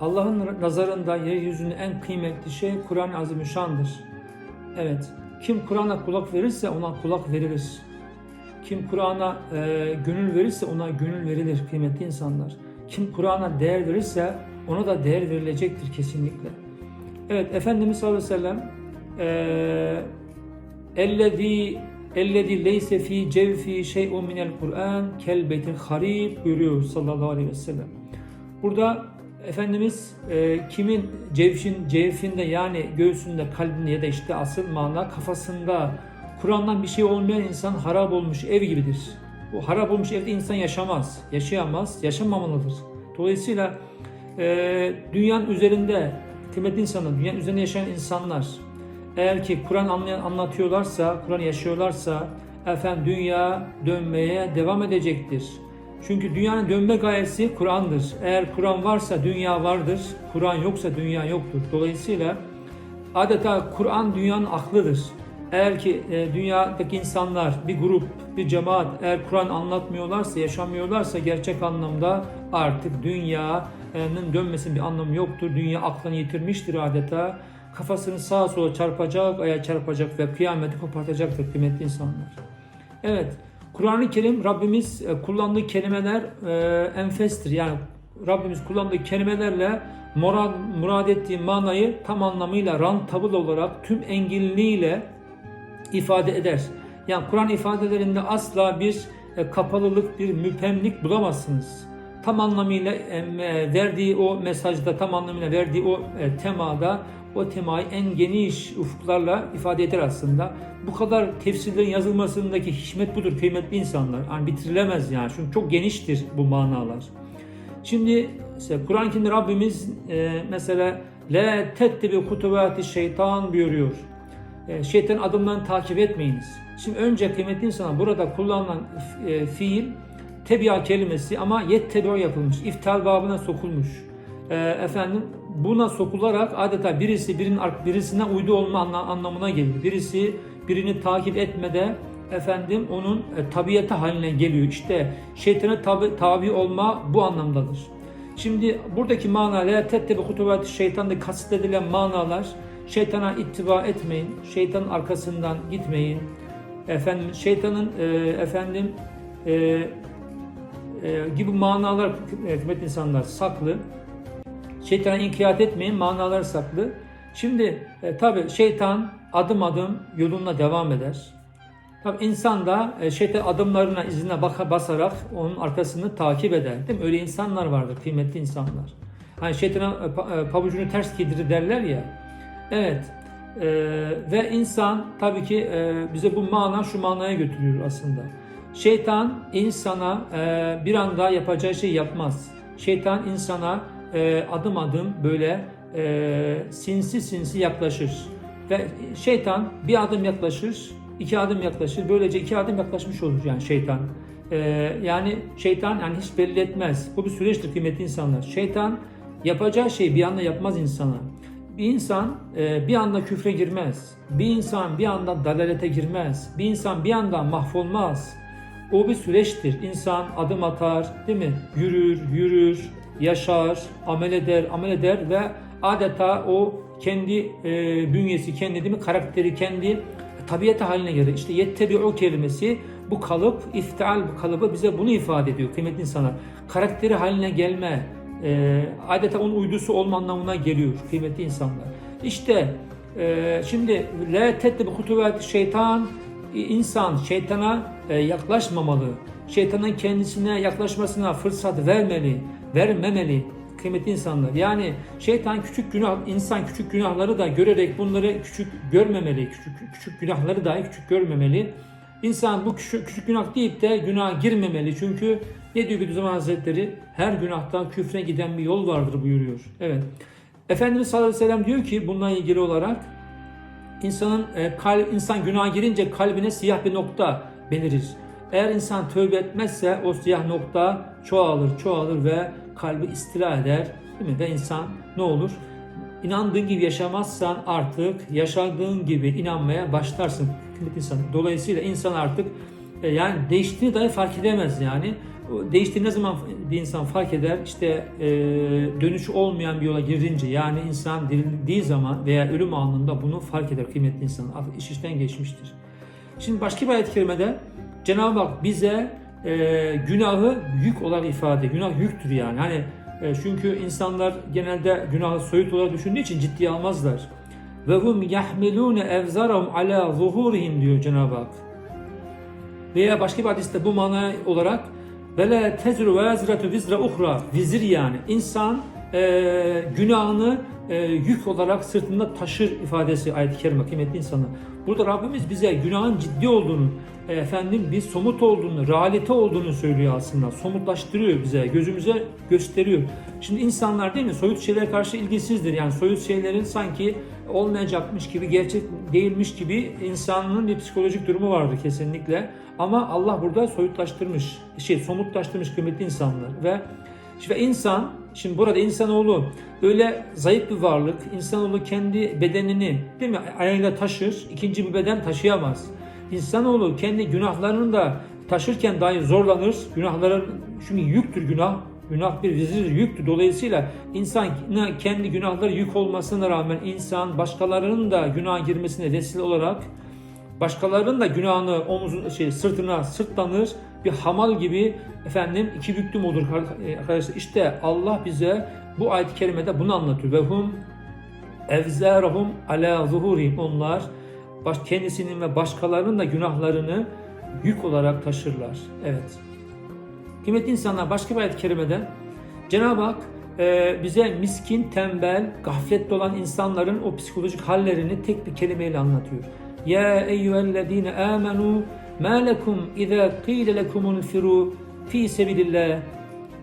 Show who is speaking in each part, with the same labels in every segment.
Speaker 1: Allah'ın nazarında yeryüzünün en kıymetli şey Kur'an-ı Azimüşşan'dır. Evet, kim Kur'an'a kulak verirse ona kulak verilir. Kim Kur'an'a e, gönül verirse ona gönül verilir kıymetli insanlar. Kim Kur'an'a değer verirse ona da değer verilecektir kesinlikle. Evet, Efendimiz sallallahu aleyhi ve sellem ellezî leyse fî cevfi şey'un minel Kur'an kel beytil harib buyuruyor sallallahu aleyhi ve sellem. Burada Efendimiz e, kimin cevşin, cevfinde yani göğsünde, kalbinde ya da işte asıl mana kafasında Kur'an'dan bir şey olmayan insan harap olmuş ev gibidir. Bu harap olmuş evde insan yaşamaz, yaşayamaz, yaşamamalıdır. Dolayısıyla e, dünyanın üzerinde kıymetli insanlar, dünyanın üzerinde yaşayan insanlar eğer ki Kur'an anlayan, anlatıyorlarsa, Kur'an yaşıyorlarsa efendim dünya dönmeye devam edecektir. Çünkü dünyanın dönme gayesi Kur'an'dır. Eğer Kur'an varsa dünya vardır, Kur'an yoksa dünya yoktur. Dolayısıyla adeta Kur'an dünyanın aklıdır. Eğer ki e, dünyadaki insanlar, bir grup, bir cemaat eğer Kur'an anlatmıyorlarsa, yaşamıyorlarsa gerçek anlamda artık dünyanın dönmesinin bir anlamı yoktur. Dünya aklını yitirmiştir adeta. Kafasını sağa sola çarpacak, aya çarpacak ve kıyameti kopartacaktır kıymetli insanlar. Evet, Kur'an-ı Kerim Rabbimiz e, kullandığı kelimeler e, enfestir. Yani Rabbimiz kullandığı kelimelerle murad, murad ettiği manayı tam anlamıyla rantabıl olarak tüm enginliğiyle ifade eder. Yani Kur'an ifadelerinde asla bir e, kapalılık, bir müpemlik bulamazsınız. Tam anlamıyla e, verdiği o mesajda, tam anlamıyla verdiği o e, temada o temayı en geniş ufuklarla ifade eder aslında. Bu kadar tefsirlerin yazılmasındaki hikmet budur kıymetli insanlar. Yani bitirilemez yani. Çünkü çok geniştir bu manalar. Şimdi Kur'an-ı Kerim'de Rabbimiz e, mesela la tettebi kutuvati şeytan buyuruyor. E, şeytan adımlarını takip etmeyiniz. Şimdi önce kıymetli insanlar burada kullanılan e, fiil tebia kelimesi ama yettebio yapılmış. İftal babına sokulmuş. E, efendim buna sokularak adeta birisi birinin birisine uydu olma anlamına gelir. Birisi birini takip etmede efendim onun e, haline geliyor. İşte şeytana tabi, tabi olma bu anlamdadır. Şimdi buradaki mana la tettebi hutuvati şeytanda kastedilen manalar şeytana ittiba etmeyin. Şeytanın arkasından gitmeyin. Efendim şeytanın e, efendim e, e, gibi manalar hikmet insanlar saklı. Şeytana inkiyat etmeyin manalar saklı. Şimdi e, tabi şeytan adım adım yoluna devam eder. Tabi insan da e, şeytan adımlarına izine baka basarak onun arkasını takip eder. Değil mi? Öyle insanlar vardır, kıymetli insanlar. Hani şeytana e, e, pabucunu ters giydirir derler ya. Evet. E, ve insan tabii ki e, bize bu mana şu manaya götürüyor aslında. Şeytan insana e, bir anda yapacağı şey yapmaz. Şeytan insana e, adım adım böyle e, sinsi sinsi yaklaşır. Ve şeytan bir adım yaklaşır, iki adım yaklaşır. Böylece iki adım yaklaşmış olur yani şeytan. E, yani şeytan yani hiç belli etmez. Bu bir süreçtir kıymetli insanlar. Şeytan yapacağı şeyi bir anda yapmaz insana. Bir insan e, bir anda küfre girmez. Bir insan bir anda dalalete girmez. Bir insan bir anda mahvolmaz. O bir süreçtir. İnsan adım atar, değil mi? Yürür, yürür, yaşar, amel eder, amel eder ve adeta o kendi e, bünyesi, kendi değil mi, karakteri, kendi tabiatı haline gelir. İşte yettebi o kelimesi bu kalıp, iftial bu kalıbı bize bunu ifade ediyor kıymetli insanlar. Karakteri haline gelme, e, adeta onun uydusu olma anlamına geliyor kıymetli insanlar. İşte e, şimdi la tettebi hutuvet şeytan insan şeytana e, yaklaşmamalı. Şeytanın kendisine yaklaşmasına fırsat vermeli, vermemeli kıymetli insanlar. Yani şeytan küçük günah, insan küçük günahları da görerek bunları küçük görmemeli. Küçük, küçük günahları dahi küçük görmemeli. İnsan bu küçük, küçük günah deyip de günah girmemeli. Çünkü ne diyor Bediüzzaman Hazretleri? Her günahtan küfre giden bir yol vardır buyuruyor. Evet. Efendimiz sallallahu aleyhi ve sellem diyor ki bununla ilgili olarak insanın e, kalp, insan günah girince kalbine siyah bir nokta belirir. Eğer insan tövbe etmezse o siyah nokta çoğalır, çoğalır ve kalbi istila eder. Değil mi? Ve insan ne olur? İnandığın gibi yaşamazsan artık yaşadığın gibi inanmaya başlarsın. Dolayısıyla insan artık e, yani değiştiğini dahi fark edemez yani. Değiştiği ne zaman bir insan fark eder? İşte e, dönüşü olmayan bir yola girince yani insan dirildiği zaman veya ölüm anında bunu fark eder kıymetli insan. Artık iş işten geçmiştir. Şimdi başka bir ayet-i kerimede Cenab-ı Hak bize e, günahı yük olarak ifade. Günah yüktür yani. Hani e, çünkü insanlar genelde günahı soyut olarak düşündüğü için ciddiye almazlar. Ve hum yahmilune evzarahum ala zuhurihim diyor Cenab-ı Hak. Veya başka bir hadiste bu mana olarak Vele tezru ve yazratu vizra uhra vizir yani insan e, günahını e, yük olarak sırtında taşır ifadesi ayet-i kerime kıymetli insanlar. Burada Rabbimiz bize günahın ciddi olduğunu, e, efendim bir somut olduğunu, realite olduğunu söylüyor aslında. Somutlaştırıyor bize, gözümüze gösteriyor. Şimdi insanlar değil mi soyut şeylere karşı ilgisizdir. Yani soyut şeylerin sanki olmayacakmış gibi, gerçek değilmiş gibi insanın bir psikolojik durumu vardır kesinlikle. Ama Allah burada soyutlaştırmış, şey somutlaştırmış kıymetli insanlar ve ve insan, şimdi burada insanoğlu böyle zayıf bir varlık, insanoğlu kendi bedenini değil mi ayağıyla taşır, ikinci bir beden taşıyamaz. İnsanoğlu kendi günahlarını da taşırken dahi zorlanır. Günahların, çünkü yüktür günah, Günah bir vizir yüktür. Dolayısıyla insan kendi günahları yük olmasına rağmen insan başkalarının da günah girmesine vesile olarak başkalarının da günahını omuzun şey sırtına sırtlanır bir hamal gibi efendim iki büklüm olur arkadaşlar. İşte Allah bize bu ayet-i kerimede bunu anlatıyor. Ve hum evzarahum ala zuhurihim onlar baş, kendisinin ve başkalarının da günahlarını yük olarak taşırlar. Evet. Kıymetli insanlar başka bir ayet-i kerimede Cenab-ı Hak e, bize miskin, tembel, gafletli olan insanların o psikolojik hallerini tek bir kelimeyle anlatıyor. Ya eyyühellezine amenu ma lekum iza qile lekumul firu fi sebilillah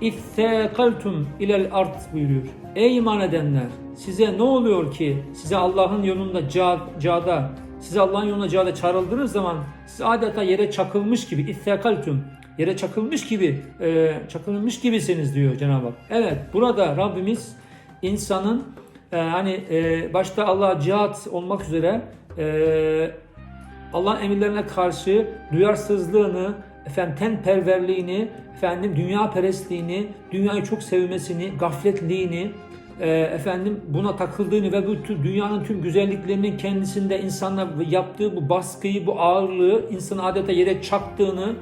Speaker 1: İthâkaltum ilel art buyuruyor. Ey iman edenler size ne oluyor ki size Allah'ın yolunda cada, size Allah'ın yoluna cada çağrıldığınız zaman siz adeta yere çakılmış gibi İthâkaltum yere çakılmış gibi e, çakılmış gibisiniz diyor Cenab-ı Hak. Evet burada Rabbimiz insanın e, hani e, başta Allah cihat olmak üzere e, Allah'ın emirlerine karşı duyarsızlığını, efendim tenperverliğini, efendim dünya perestliğini, dünyayı çok sevmesini, gafletliğini, e, efendim buna takıldığını ve bu tür dünyanın tüm güzelliklerinin kendisinde insanlar yaptığı bu baskıyı, bu ağırlığı insanı adeta yere çaktığını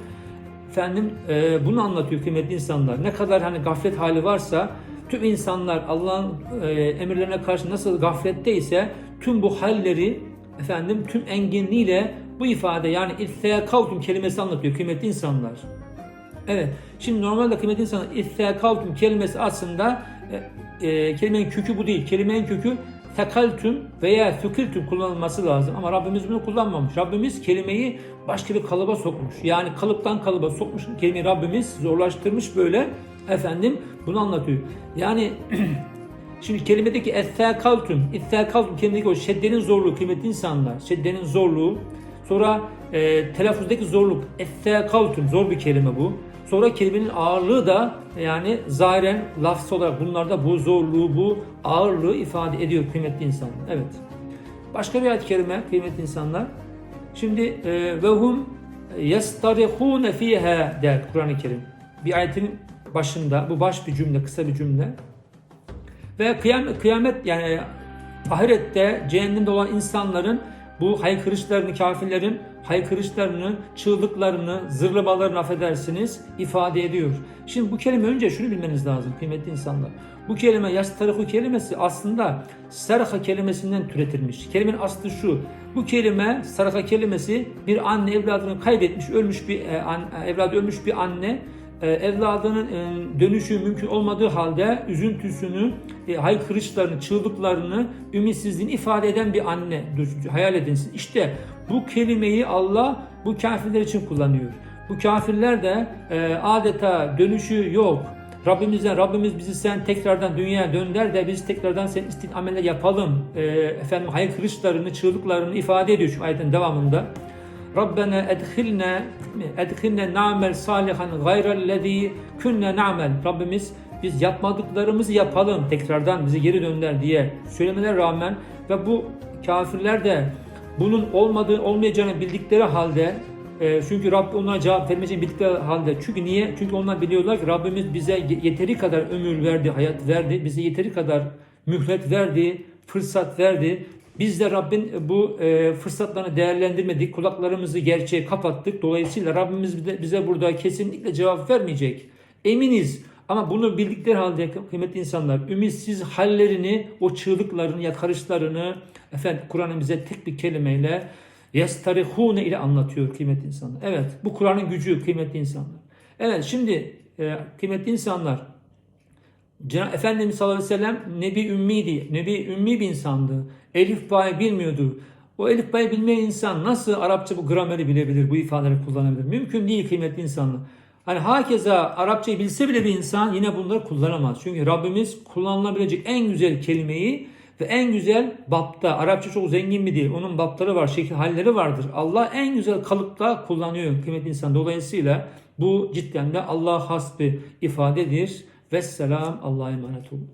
Speaker 1: efendim e, bunu anlatıyor kıymetli insanlar. Ne kadar hani gaflet hali varsa tüm insanlar Allah'ın e, emirlerine karşı nasıl gafletteyse tüm bu halleri efendim tüm enginliğiyle bu ifade yani ittehakavtum kelimesi anlatıyor kıymetli insanlar. Evet. Şimdi normalde kıymetli insanlar ittehakavtum kelimesi aslında e, e, kelimenin kökü bu değil. Kelimenin kökü tekaltüm veya fükültüm kullanılması lazım. Ama Rabbimiz bunu kullanmamış. Rabbimiz kelimeyi başka bir kalıba sokmuş. Yani kalıptan kalıba sokmuş kelimeyi Rabbimiz zorlaştırmış böyle efendim bunu anlatıyor. Yani Şimdi kelimedeki ettekaltüm, ettekaltüm kelimedeki o şeddenin zorluğu kıymetli insanlar, şeddenin zorluğu. Sonra e, telaffuzdaki zorluk, ettekaltüm zor bir kelime bu. Sonra kelimenin ağırlığı da yani zahiren lafzı olarak bunlarda bu zorluğu, bu ağırlığı ifade ediyor kıymetli insanlar. Evet. Başka bir ayet-i kerime kıymetli insanlar. Şimdi e, ve hum yastarihune fiha der Kur'an-ı Kerim. Bir ayetin başında bu baş bir cümle, kısa bir cümle. Ve kıyamet, kıyamet yani ahirette cehennemde olan insanların bu haykırışlarını, kafirlerin haykırışlarını, çığlıklarını, zırlamalarını affedersiniz ifade ediyor. Şimdi bu kelime önce şunu bilmeniz lazım kıymetli insanlar. Bu kelime yastarihu kelimesi aslında saraka kelimesinden türetilmiş. Kelimenin aslı şu. Bu kelime saraka kelimesi bir anne evladını kaybetmiş, ölmüş bir e, evladı ölmüş bir anne e, evladının e, dönüşü mümkün olmadığı halde üzüntüsünü, e, haykırışlarını, çığlıklarını, ümitsizliğini ifade eden bir anne hayal edinsin. İşte bu kelimeyi Allah bu kafirler için kullanıyor. Bu kafirler de adeta dönüşü yok. Rabbimizden Rabbimiz bizi sen tekrardan dünyaya dönder de biz tekrardan sen istin ameller yapalım. efendim haykırışlarını, çığlıklarını ifade ediyor şu ayetin devamında. Rabbena edhilne edhilne na'mel salihan gayrellezî künne na'mel. Rabbimiz biz yapmadıklarımızı yapalım tekrardan bizi geri dönder diye söylemeler rağmen ve bu kafirler de bunun olmadığı olmayacağını bildikleri halde E, çünkü Rabb ona cevap vermeyeceğini bildikleri halde. Çünkü niye? Çünkü onlar biliyorlar ki Rabbimiz bize ye- yeteri kadar ömür verdi, hayat verdi. Bize yeteri kadar mühlet verdi, fırsat verdi. Biz de Rabbin bu e, fırsatlarını değerlendirmedik. Kulaklarımızı gerçeğe kapattık. Dolayısıyla Rabbimiz bize, burada kesinlikle cevap vermeyecek. Eminiz. Ama bunu bildikleri halde kıymetli insanlar ümitsiz hallerini, o çığlıklarını, yakarışlarını efendim Kur'an'ın bize tek bir kelimeyle yestarihune ile anlatıyor kıymetli insanlar. Evet bu Kur'an'ın gücü kıymetli insanlar. Evet şimdi e, kıymetli insanlar Efendimiz sallallahu aleyhi ve sellem Nebi Ümmiydi. Nebi Ümmi bir insandı. Elif Ba'yı bilmiyordu. O Elif Ba'yı bilmeyen insan nasıl Arapça bu grameri bilebilir, bu ifadeleri kullanabilir? Mümkün değil kıymetli insanlar. Hani hakeza Arapçayı bilse bile bir insan yine bunları kullanamaz. Çünkü Rabbimiz kullanılabilecek en güzel kelimeyi ve en güzel bapta, Arapça çok zengin bir dil, onun bapları var, şekil halleri vardır. Allah en güzel kalıpta kullanıyor kıymetli insan. Dolayısıyla bu cidden de Allah has bir ifadedir. Vesselam Allah'a emanet olun.